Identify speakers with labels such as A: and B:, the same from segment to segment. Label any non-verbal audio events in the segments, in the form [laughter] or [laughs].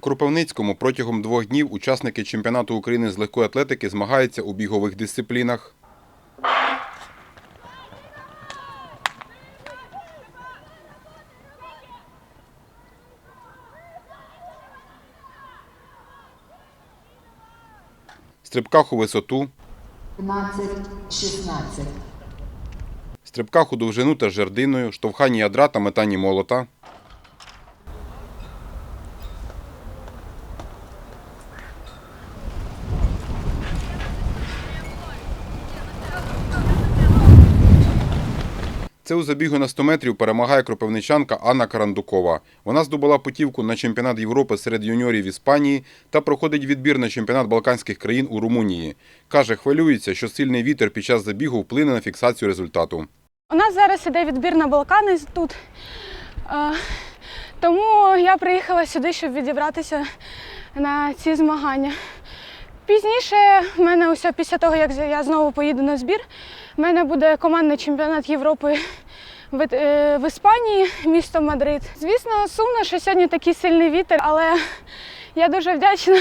A: Кропивницькому протягом двох днів учасники чемпіонату України з легкої атлетики змагаються у бігових дисциплінах. Стрибках у висоту,
B: 15-16.
A: стрибках у довжину та жердиною, штовханні ядра та метанні молота, Це у забігу на 100 метрів перемагає кропивничанка Анна Карандукова. Вона здобула путівку на чемпіонат Європи серед юніорів Іспанії та проходить відбір на чемпіонат Балканських країн у Румунії. Каже, хвилюється, що сильний вітер під час забігу вплине на фіксацію результату.
C: У нас зараз іде відбір на Балкани тут. Е, Тому я приїхала сюди, щоб відібратися на ці змагання. Пізніше в мене усе після того, як я знову поїду на збір, в мене буде командний чемпіонат Європи в, е, в Іспанії, місто Мадрид. Звісно, сумно, що сьогодні такий сильний вітер, але я дуже вдячна,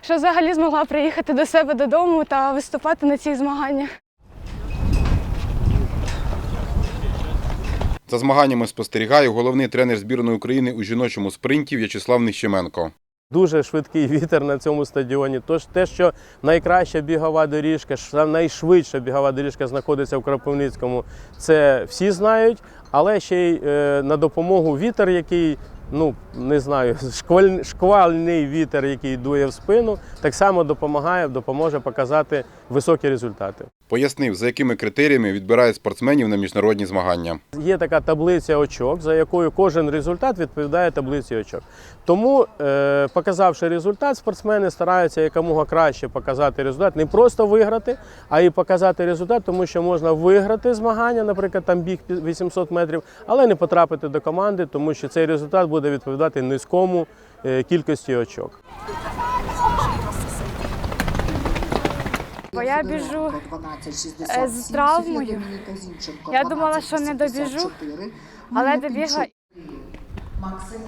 C: що взагалі змогла приїхати до себе додому та виступати на цих змаганнях.
A: За змаганнями спостерігає головний тренер збірної України у жіночому спринті В'ячеслав Нищеменко.
D: Дуже швидкий вітер на цьому стадіоні. Тож те, що найкраща бігова доріжка, найшвидша бігова доріжка знаходиться в Кропивницькому, це всі знають. Але ще й е, на допомогу вітер, який, ну не знаю, [laughs] шкваль, шквальний вітер, який дує в спину, так само допомагає, допоможе показати високі результати.
A: Пояснив, за якими критеріями відбирає спортсменів на міжнародні змагання.
D: Є така таблиця очок, за якою кожен результат відповідає таблиці очок. Тому, е, показавши результат, спортсмени стараються якомога краще показати результат, не просто виграти, а й показати результат, тому що можна виграти змагання, наприклад, там біг 800 метрів, але не потрапити до команди, тому що цей результат буде відповідати низькому е, кількості очок.
C: Бо я біжу е, з травмою. Я думала, що не добіжу, але добігла.
B: Максим.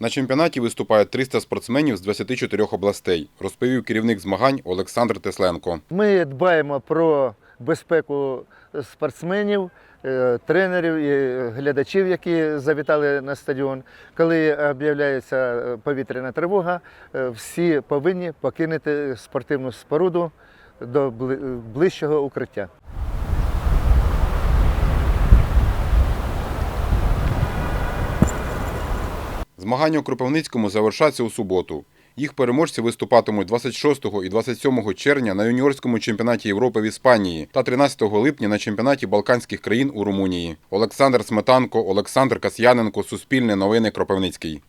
A: На чемпіонаті виступає 300 спортсменів з 24 областей, розповів керівник змагань Олександр Тесленко.
E: Ми дбаємо про безпеку спортсменів, е, тренерів і глядачів, які завітали на стадіон. Коли об'являється е, повітряна тривога, е, всі повинні покинути спортивну споруду до ближчого укриття.
A: Змагання у Кропивницькому завершаться у суботу. Їх переможці виступатимуть 26 і 27 червня на юніорському чемпіонаті Європи в Іспанії та 13 липня на чемпіонаті Балканських країн у Румунії. Олександр Сметанко, Олександр Касьяненко, Суспільне новини Кропивницький.